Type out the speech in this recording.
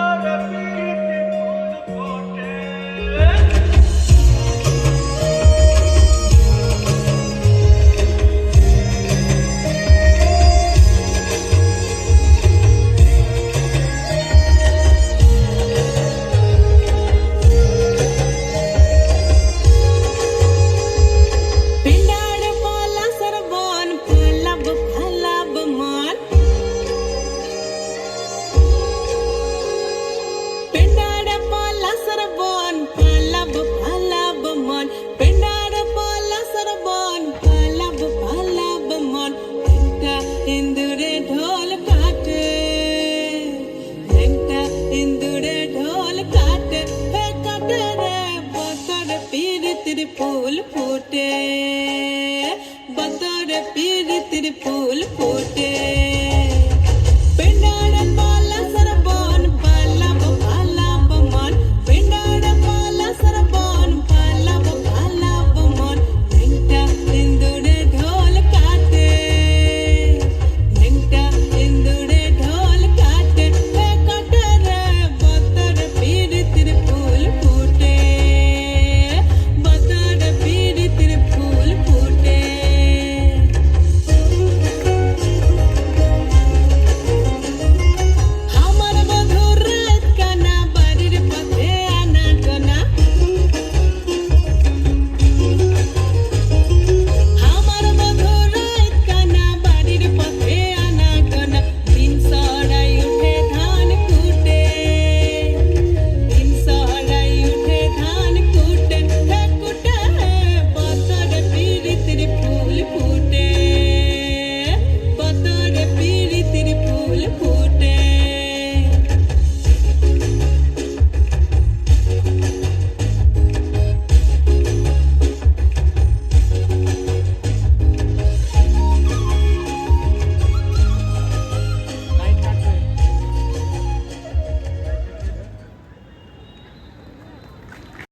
ya be পীড়িতির ফুল ফুটে। বদর পীড়িতির ফুল ফুটে।